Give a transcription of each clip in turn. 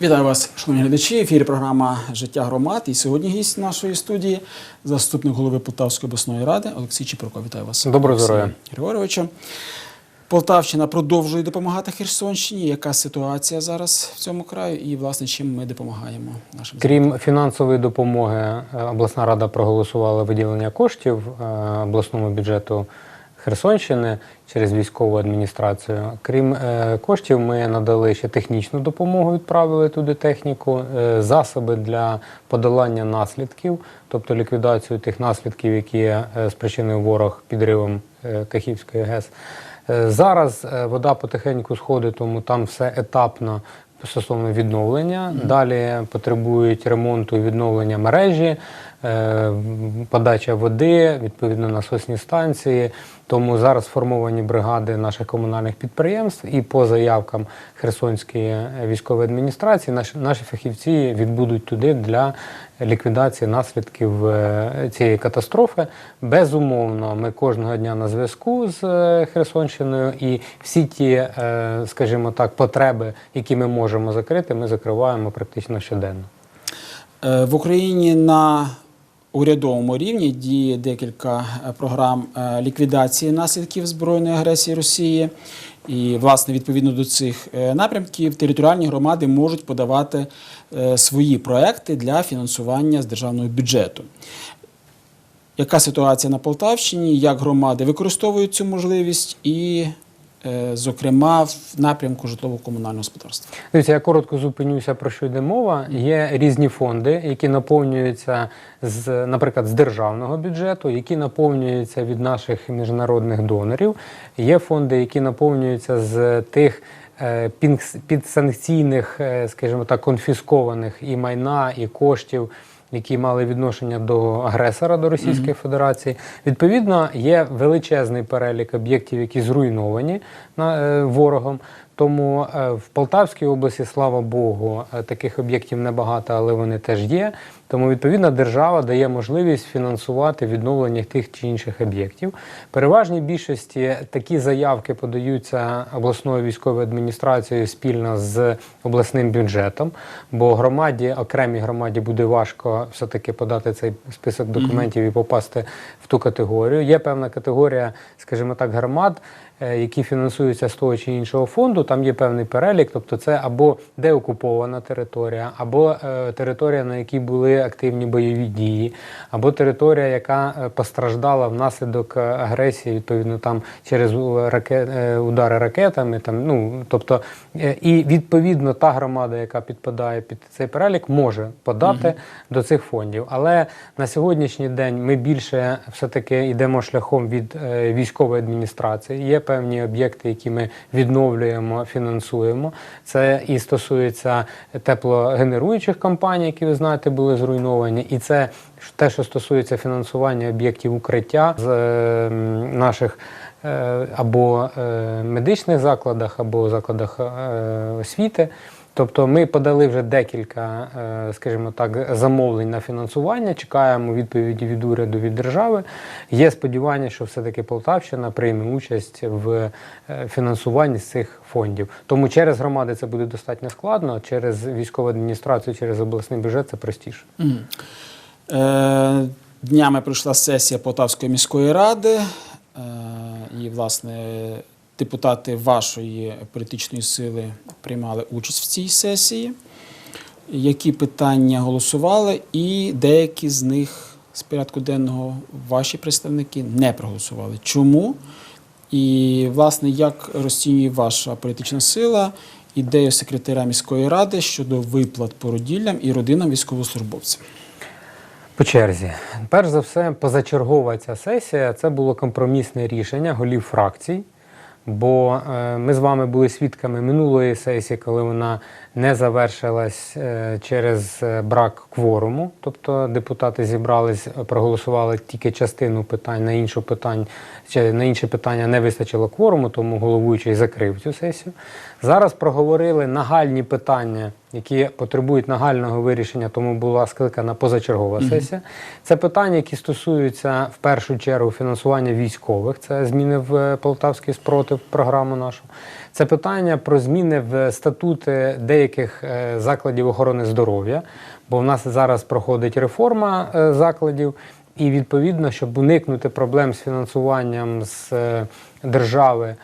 Вітаю вас, шановні глядачі. В ефірі програма Життя громад. І сьогодні гість нашої студії, заступник голови Полтавської обласної ради Олексій Чіпруко. Вітаю вас. Доброго здоров'я. Григоровичу. Полтавщина продовжує допомагати Херсонщині. Яка ситуація зараз в цьому краю? І, власне, чим ми допомагаємо нашим Крім фінансової допомоги, е, обласна рада проголосувала виділення коштів е, обласному бюджету Херсонщини через військову адміністрацію. Крім е, коштів, ми надали ще технічну допомогу, відправили туди техніку, е, засоби для подолання наслідків, тобто ліквідацію тих наслідків, які е, спричинив ворог підривом Кахівської ГЕС. Зараз вода потихеньку сходить, тому там все етапно стосовно відновлення. Далі потребують ремонту і відновлення мережі, подача води, відповідно насосні станції. Тому зараз сформовані бригади наших комунальних підприємств і по заявкам Херсонської військової адміністрації наші, наші фахівці відбудуть туди для ліквідації наслідків е, цієї катастрофи. Безумовно, ми кожного дня на зв'язку з е, Херсонщиною, і всі ті, е, скажімо так, потреби, які ми можемо закрити, ми закриваємо практично щоденно. Е, В Україні на урядовому рівні діє декілька е, програм е, ліквідації наслідків збройної агресії Росії. І, власне, відповідно до цих е, напрямків, територіальні громади можуть подавати свої проекти для фінансування з державного бюджету. Яка ситуація на Полтавщині? Як громади використовують цю можливість і, зокрема, в напрямку житлово-комунального господарства? Дивіться, я коротко зупинюся про що йде мова. Є різні фонди, які наповнюються з, наприклад, з державного бюджету, які наповнюються від наших міжнародних донорів. Є фонди, які наповнюються з тих. е, Підсанкційних, е, скажімо так, конфіскованих і майна, і коштів, які мали відношення до агресора до Російської Федерації. Відповідно, є величезний перелік об'єктів, які зруйновані на, е, ворогом. Тому е, в Полтавській області, слава Богу, е, таких об'єктів небагато, але вони теж є. Тому відповідно держава дає можливість фінансувати відновлення тих чи інших об'єктів. Переважній більшості такі заявки подаються обласною військовою адміністрацією спільно з обласним бюджетом, бо громаді, окремій громаді буде важко все-таки подати цей список документів і попасти в ту категорію. Є певна категорія, скажімо так, громад. Е, Які фінансуються з того чи іншого фонду, там є певний перелік, тобто це або деокупована територія, або е, територія, на якій були активні бойові дії, або територія, яка е, постраждала внаслідок агресії, відповідно там через у- раке- е, удари ракетами. Там ну тобто, і відповідно та громада, яка підпадає під цей перелік, може подати до цих фондів. Але на сьогоднішній день ми більше все таки йдемо шляхом від військової адміністрації. Є певні об'єкти, які ми відновлюємо, фінансуємо. Це і стосується теплогенеруючих компаній, які ви знаєте, були зруйновані, і це те, що стосується фінансування об'єктів укриття з е, наших. е, Або е, медичних закладах, або закладах освіти. Тобто ми подали вже декілька, е, скажімо так, замовлень на фінансування. Чекаємо відповіді від уряду від держави. Є сподівання, що все-таки Полтавщина прийме участь в е, фінансуванні з цих фондів. Тому через громади це буде достатньо складно, через військову адміністрацію, через обласний бюджет це простіше. Мгм. Е, Днями пройшла сесія Полтавської міської ради, е, і, власне, депутати вашої політичної сили приймали участь в цій сесії. Які питання голосували, і деякі з них з порядку денного ваші представники не проголосували. Чому? І, власне, як розцінює ваша політична сила ідею секретаря міської ради щодо виплат породіллям і родинам військовослужбовців? По черзі, перш за все, позачергова ця сесія це було компромісне рішення голів фракцій. Бо е, ми з вами були свідками минулої сесії, коли вона не завершилась е, через е, брак кворуму. Тобто депутати зібрались, е, проголосували тільки частину питань, на іншу питань, чи на інші питання не вистачило кворуму, тому головуючий закрив цю сесію. Зараз проговорили нагальні питання, які потребують нагального вирішення, тому була скликана позачергова сесія. Це питання, які стосуються в першу чергу фінансування військових. Це зміни в Полтавський спротив програму нашу. Це питання про зміни в статути деяких е, закладів охорони здоров'я, бо в нас зараз проходить реформа е, закладів. І відповідно, щоб уникнути проблем з фінансуванням з е, держави,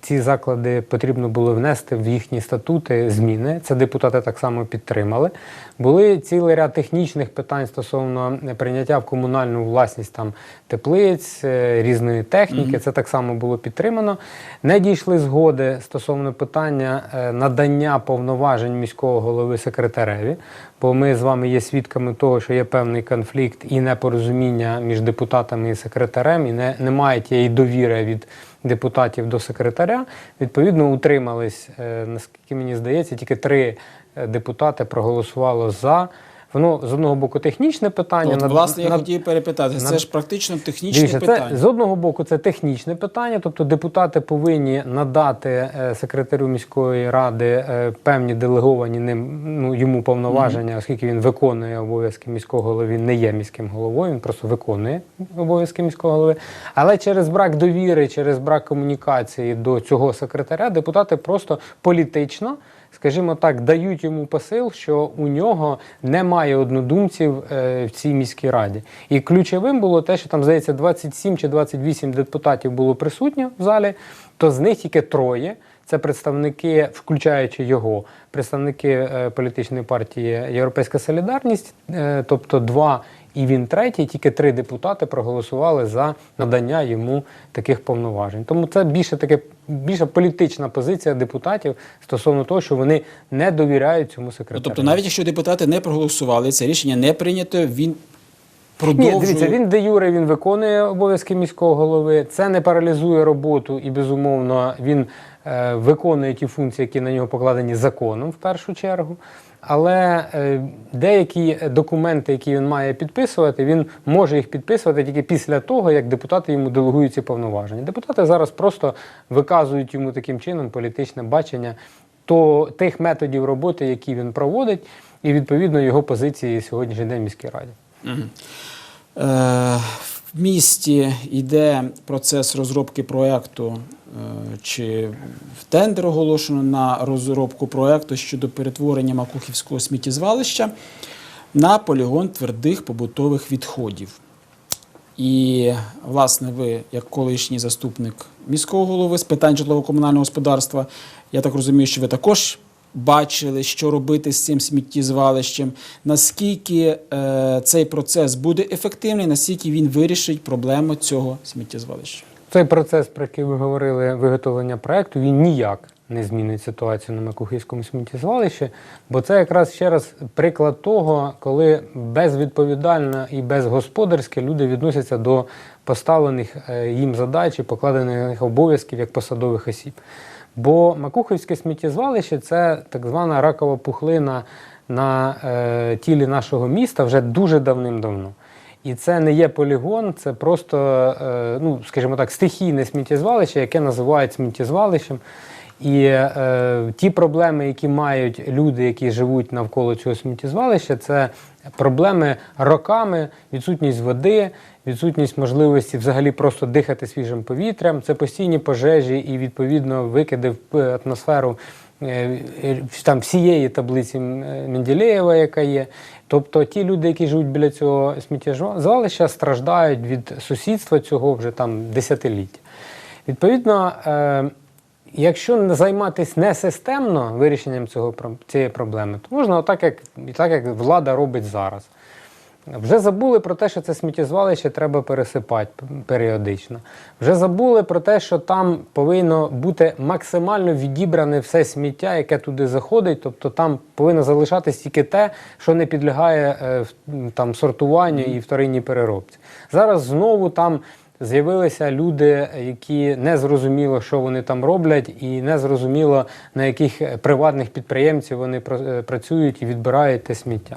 ці заклади потрібно було внести в їхні статути зміни. Це депутати так само підтримали. Були цілий ряд технічних питань стосовно прийняття в комунальну власність там теплиць, е, різної техніки. Це так само було підтримано. Не дійшли згоди стосовно питання е, надання повноважень міського голови секретареві, бо ми з вами є свідками того, що є певний конфлікт і непорозуміння між депутатами і секретарем, і не, немає тієї довіри від депутатів до секретаря. Відповідно, утримались, е, наскільки мені здається, тільки три е, депутати проголосувало за. Воно з одного боку технічне питання. От, над- власне, я над- хотів перепитати. Це ж практично технічне Дивіться, питання. це з одного боку це технічне питання, тобто депутати повинні надати е, секретарю міської ради е, певні делеговані ним ну, йому повноваження, оскільки він виконує обов'язки міського голови, він не є міським головою, він просто виконує обов'язки міського голови. Але через брак довіри, через брак комунікації до цього секретаря, депутати просто політично. Скажімо так, дають йому посил, що у нього немає однодумців е, в цій міській раді. І ключовим було те, що там, здається, 27 чи 28 депутатів було присутньо в залі, то з них тільки троє. Це представники, включаючи його, представники е, політичної партії Європейська Солідарність, е, тобто два і він третій, тільки три депутати проголосували за надання йому таких повноважень. Тому це більше таке більше політична позиція депутатів стосовно того, що вони не довіряють цьому Ну, секретарю. тобто, навіть якщо депутати не проголосували, це рішення не прийнято, він Ні, продовжує. дивіться, він де юре він виконує обов'язки міського голови. Це не паралізує роботу, і безумовно він е, виконує ті функції, які на нього покладені законом в першу чергу. Але е, деякі документи, які він має підписувати, він може їх підписувати тільки після того, як депутати йому делегують ці повноваження. Депутати зараз просто виказують йому таким чином політичне бачення то, тих методів роботи, які він проводить, і відповідно його позиції сьогоднішній день в міській раді. Е, в місті йде процес розробки проєкту, е, чи в тендер оголошено на розробку проєкту щодо перетворення Макухівського сміттєзвалища на полігон твердих побутових відходів. І, власне, ви, як колишній заступник міського голови з питань житлово-комунального господарства, я так розумію, що ви також бачили, що робити з цим сміттєзвалищем, наскільки е, цей процес буде ефективний, наскільки він вирішить проблему цього сміттєзвалища. Цей процес, про який ви говорили, виготовлення проекту, він ніяк не змінить ситуацію на Макухівському сміттєзвалищі, бо це якраз ще раз приклад того, коли безвідповідально і безгосподарськи люди відносяться до поставлених е, їм задач і покладених обов'язків як посадових осіб. Бо Макухівське сміттєзвалище це так звана ракова пухлина на е, тілі нашого міста вже дуже давним-давно. І це не є полігон, це просто, е, ну, скажімо так, стихійне сміттєзвалище, яке називають сміттєзвалищем. І е, ті проблеми, які мають люди, які живуть навколо цього сміттєзвалища, це проблеми роками, відсутність води, відсутність можливості взагалі просто дихати свіжим повітрям, це постійні пожежі і відповідно викиди в е, атмосферу там всієї таблиці е, Менделєєва, яка є. Тобто ті люди, які живуть біля цього сміттєзвалища, страждають від сусідства цього вже там десятиліття. Відповідно, е, якщо займатися не системно вирішенням цього, цієї проблеми, то можна отак, як, так, як влада робить зараз. Вже забули про те, що це сміттєзвалище треба пересипати періодично. Вже забули про те, що там повинно бути максимально відібране все сміття, яке туди заходить. Тобто там повинно залишатись тільки те, що не підлягає е, там, сортуванню і вторинній переробці. Зараз знову там з'явилися люди, які не зрозуміло, що вони там роблять, і не зрозуміло, на яких е, приватних підприємців вони е, працюють і відбирають те сміття.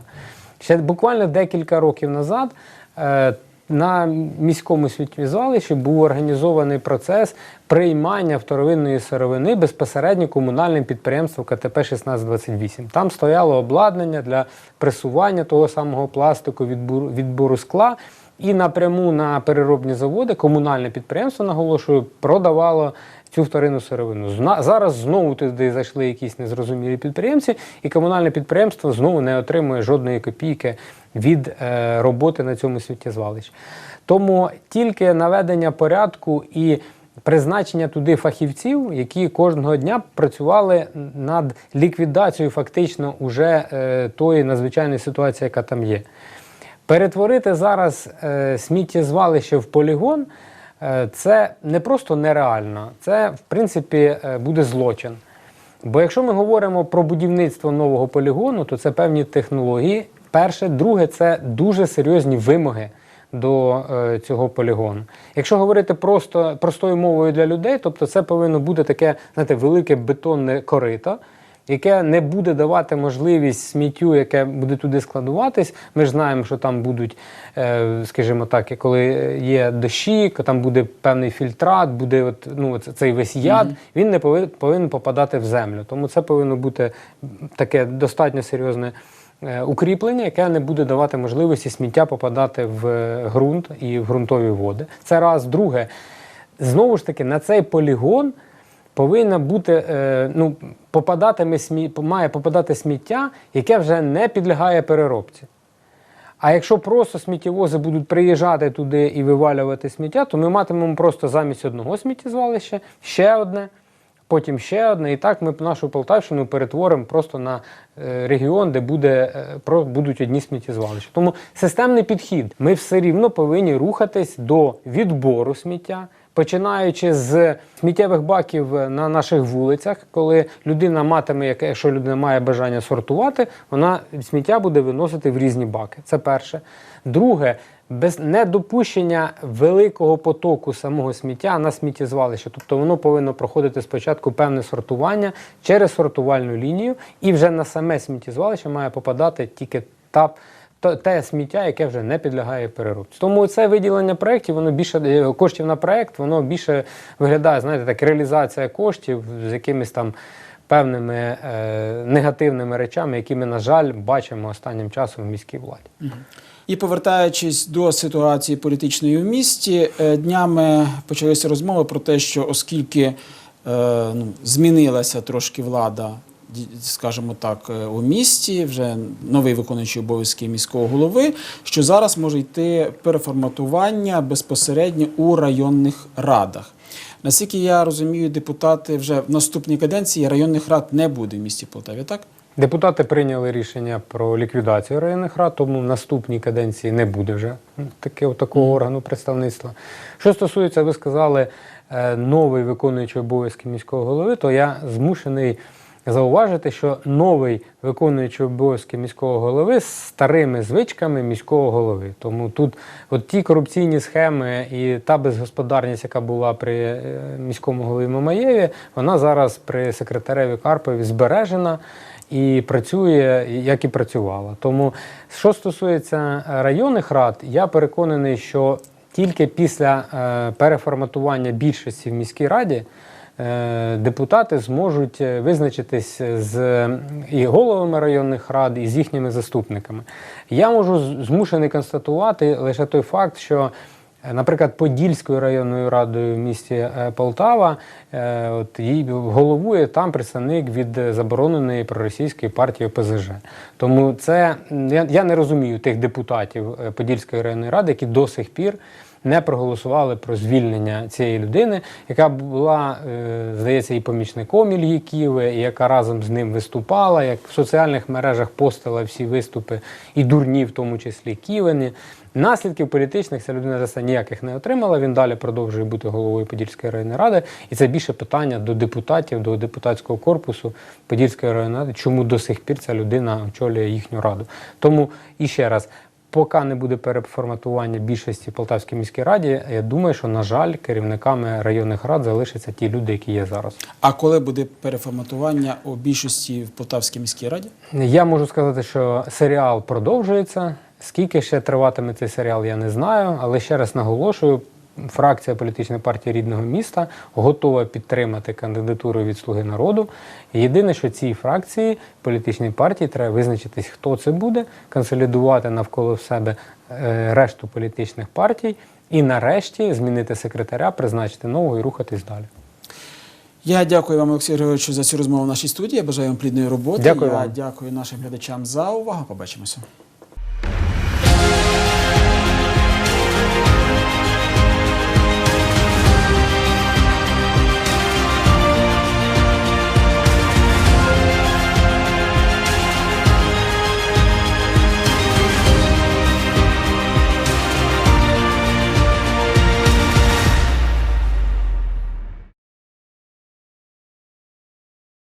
Ще буквально декілька років назад е, на міському сміттєзвалищі був організований процес приймання вторинної сировини безпосередньо комунальним підприємством КТП 1628. Там стояло обладнання для пресування того самого пластику, відбору, відбору скла. І напряму на переробні заводи комунальне підприємство, наголошую, продавало цю вторинну сировину. Зараз знову туди зайшли якісь незрозумілі підприємці, і комунальне підприємство знову не отримує жодної копійки від е, роботи на цьому сміттєзвалищі. Тому тільки наведення порядку і призначення туди фахівців, які кожного дня працювали над ліквідацією фактично уже е, тої надзвичайної ситуації, яка там є. Перетворити зараз е, сміттєзвалище в полігон це не просто нереально, це в принципі е, буде злочин. Бо якщо ми говоримо про будівництво нового полігону, то це певні технології. Перше, друге, це дуже серйозні вимоги до е, цього полігону. Якщо говорити просто простою мовою для людей, тобто це повинно бути таке, знаєте, велике бетонне корито, яке не буде давати можливість сміттю, яке буде туди складуватись. Ми ж знаємо, що там будуть, е, скажімо так, коли є дощі, там буде певний фільтрат, буде от, ну, цей весь яд, він не повинен, повинен попадати в землю. Тому це повинно бути таке достатньо серйозне. е, Укріплення, яке не буде давати можливості сміття попадати в е, ґрунт і в ґрунтові води. Це раз. Друге, знову ж таки, на цей полігон повинна бути, е, ну, попадатиме смі... має попадати сміття, яке вже не підлягає переробці. А якщо просто сміттєвози будуть приїжджати туди і вивалювати сміття, то ми матимемо просто замість одного сміттєзвалища ще одне, потім ще одне. І так ми нашу Полтавщину перетворимо просто на е, регіон, де буде, е, будуть одні сміттєзвалища. Тому системний підхід. Ми все рівно повинні рухатись до відбору сміття. Починаючи з сміттєвих баків на наших вулицях, коли людина матиме, якщо людина має бажання сортувати, вона сміття буде виносити в різні баки. Це перше. Друге, без недопущення великого потоку самого сміття на сміттєзвалище. Тобто воно повинно проходити спочатку певне сортування через сортувальну лінію, і вже на саме сміттєзвалище має попадати тільки та те сміття, яке вже не підлягає переробці. Тому це виділення проєктів, воно більше е, коштів на проєкт, воно більше виглядає, знаєте, так реалізація коштів з якимись там певними е, негативними речами, які ми, на жаль, бачимо останнім часом в міській владі. І повертаючись до ситуації політичної в місті, е, днями почалися розмови про те, що оскільки е, ну, змінилася трошки влада, скажімо так, е, у місті, вже новий виконуючий обов'язки міського голови, що зараз може йти переформатування безпосередньо у районних радах. Наскільки я розумію, депутати вже в наступній каденції районних рад не буде в місті Полтаві, так? Депутати прийняли рішення про ліквідацію районних рад, тому в наступній каденції не буде вже таке, такого органу представництва. Що стосується, ви сказали, е, новий виконуючий обов'язки міського голови, то я змушений зауважити, що новий виконуючий обов'язки міського голови з старими звичками міського голови. Тому тут от ті корупційні схеми і та безгосподарність, яка була при е, міському голові Мамаєві, вона зараз при секретареві Карпові збережена і працює, як і працювала. Тому, що стосується районних рад, я переконаний, що тільки після е, переформатування більшості в міській раді. Е, Депутати зможуть е, визначитись з і головами районних рад, і з їхніми заступниками. Я можу змушений констатувати лише той факт, що Е, Наприклад, Подільською районною радою в місті Полтава, от їй головує там представник від забороненої проросійської партії ОПЗЖ. Тому це я, я не розумію тих депутатів Подільської районної ради, які до сих пір не проголосували про звільнення цієї людини, яка була, е, здається, і помічником Ільї Ківи, і яка разом з ним виступала, як в соціальних мережах постила всі виступи, і дурні, в тому числі Ківини. Наслідків політичних ця людина за це ніяких не отримала. Він далі продовжує бути головою Подільської районної ради. І це більше питання до депутатів, до депутатського корпусу Подільської районної ради, чому до сих пір ця людина очолює їхню раду. Тому і ще раз. Поки не буде переформатування більшості в Полтавській міській раді, я думаю, що, на жаль, керівниками районних рад залишаться ті люди, які є зараз. А коли буде переформатування у більшості в Полтавській міській раді? Я можу сказати, що серіал продовжується. Скільки ще триватиме цей серіал, я не знаю. Але ще раз наголошую: фракція політичної партії рідного міста готова підтримати кандидатуру від Слуги народу. Єдине, що цій фракції політичній партії треба визначитись, хто це буде, консолідувати навколо себе е, решту політичних партій і нарешті змінити секретаря, призначити нового і рухатись далі. Я дякую вам, Олексій Григоровичу, за цю розмову в нашій студії. Я бажаю вам плідної роботи. Дякую Я вам. дякую нашим глядачам за увагу. Побачимося.